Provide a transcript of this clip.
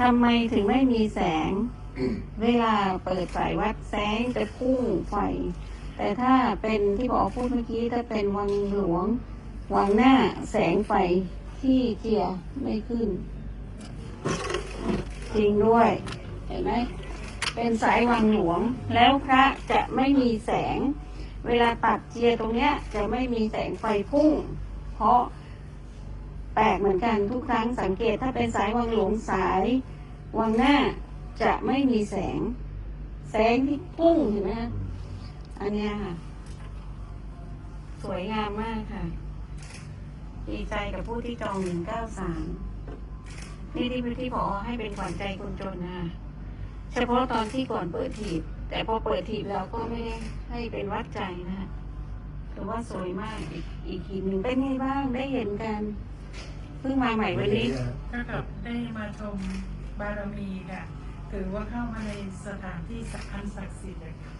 ทำไมถึงไม่มีแสง เวลาเปิดสายวัดแสงจะพุ่งไฟ แต่ถ้าเป็นที่บอกพูดเมื่อกี้ถ้าเป็นวังหลวง วังหน้าแสงไฟที่เจียร์ไม่ขึ้น จริงด้วย เห็นไหมเป็นสายวังหลวง แล้วพระจะไม่มีแสง เวลาตัดเจียร์ตรงเนี้ย จะไม่มีแสงไฟพุ่ง เพราะ แปลกเหมือนกันทุกครั้งสังเกตถ้าเป็นสายวังหลงสายวังหน้าจะไม่มีแสง แสงที่พุ่งเห็นไหมคะอันเนี้ยค่ะ สวยงามมากค่ะ ดีใจกับผู้ที่จองหนึ่งเก้าสามนี่ที่พื้นที่พอให้เป็นขวัญใจคนจนนะคะเฉพาะตอนที่ก่อนเปิดถีบ แต่พอเปิดถีบเราก็ไม่ได้ให้เป็นวัดใจนะคะถือว่าสวยมากอีกอีกทีหนึ่งเป็นไงบ้างได้เห็นกัน พิ่งมาใหม่วันนี้ก็กับได้มาชมบารมีค่ะถือว่าเข้ามาในสถานที่สำคัญศักดิ์สิทธิ์เลยค่ะ